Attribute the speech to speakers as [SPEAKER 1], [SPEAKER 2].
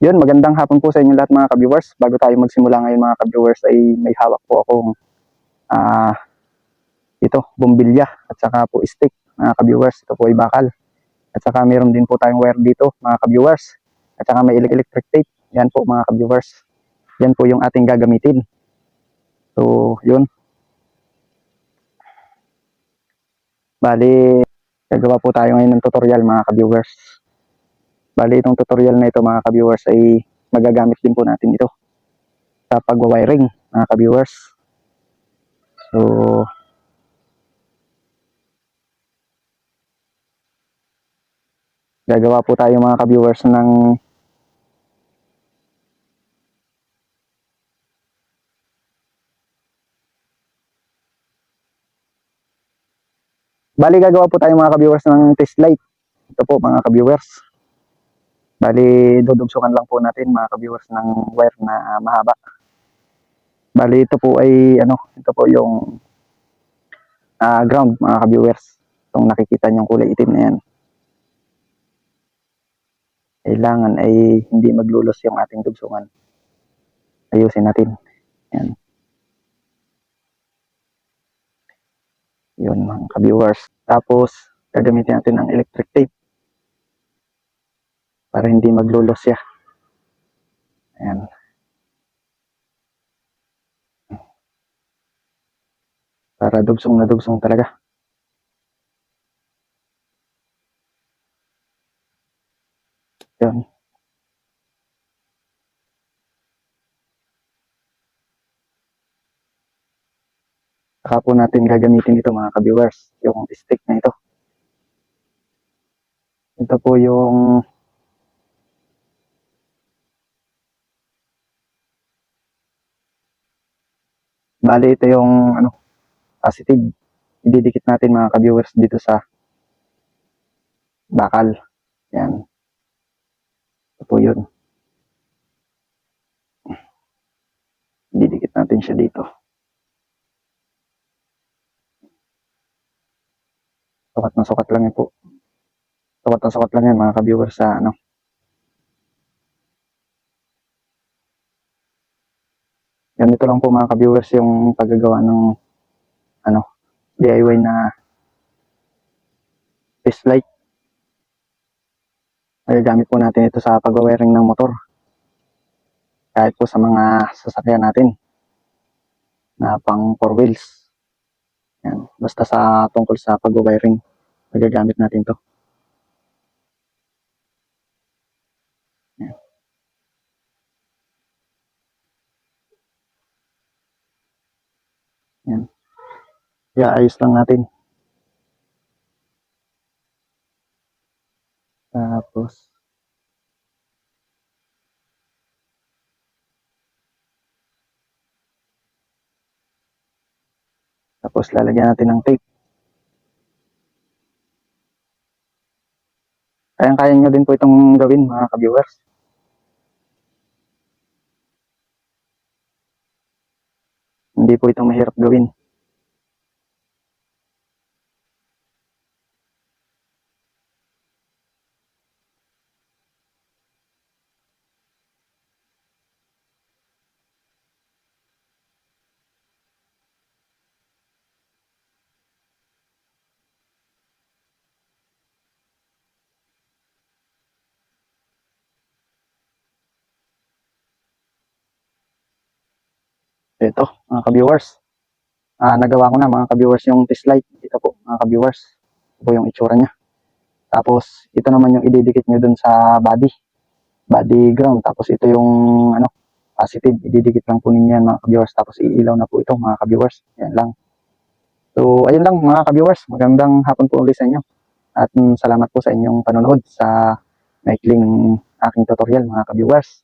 [SPEAKER 1] Yun, magandang hapon po sa inyo lahat mga ka-viewers. Bago tayo magsimula ngayon mga ka-viewers ay may hawak po akong ah ito, bombilya at saka po stick mga ka-viewers. Ito po ay bakal. At saka meron din po tayong wire dito mga ka-viewers. At saka may elec- electric tape. Yan po mga ka-viewers. Yan po yung ating gagamitin. So, yun. Bali, gagawa po tayo ngayon ng tutorial mga ka-viewers. Bali, itong tutorial na ito mga ka-viewers ay magagamit din po natin ito sa pagwa-wiring mga ka-viewers. So, gagawa po tayo mga ka-viewers ng Bali, gagawa po tayo mga ka-viewers ng test light. Ito po mga ka-viewers. Bali, dudugsungan lang po natin mga ka-viewers ng wire na mahaba. Bali, ito po ay ano, ito po yung ah, ground mga ka-viewers. Itong nakikita niyong kulay itim na yan. Kailangan ay hindi maglulos yung ating dugsungan. Ayusin natin. Yan. Yun mga ka-viewers. Tapos, gagamitin natin ang electric tape para hindi maglulos siya. Ayan. Para dugsong na dugsong talaga. Yan. Saka po natin gagamitin ito mga ka-viewers, yung stick na ito. Ito po yung Bali, ito yung ano, positive. Ididikit natin mga ka-viewers dito sa bakal. Yan. Ito po yun. Ididikit natin siya dito. Sukat na sukat lang yan po. Sukat na sukat lang yan mga ka-viewers sa ano. Ganito lang po mga ka-viewers yung paggagawa ng ano, DIY na test light. Magagamit po natin ito sa pag-wiring ng motor. Kahit po sa mga sasakyan natin na pang four wheels. Yan. Basta sa tungkol sa pag-wiring, magagamit natin to. Yan. Yan. Kaya ayos lang natin. Tapos, tapos lalagyan natin ng tape. Kayang-kaya nyo din po itong gawin mga ka-viewers. Hindi po ito mahirap gawin. Ito, mga ka-viewers. Ah, nagawa ko na mga ka-viewers yung test light. Ito po, mga ka-viewers. Ito po yung itsura niya. Tapos, ito naman yung ididikit nyo dun sa body. Body ground. Tapos, ito yung ano, positive. Ididikit lang po ninyo yan, mga ka-viewers. Tapos, iilaw na po ito, mga ka-viewers. Yan lang. So, ayun lang, mga ka-viewers. Magandang hapon po ulit sa inyo. At mm, salamat po sa inyong panonood sa maikling aking tutorial, mga ka-viewers.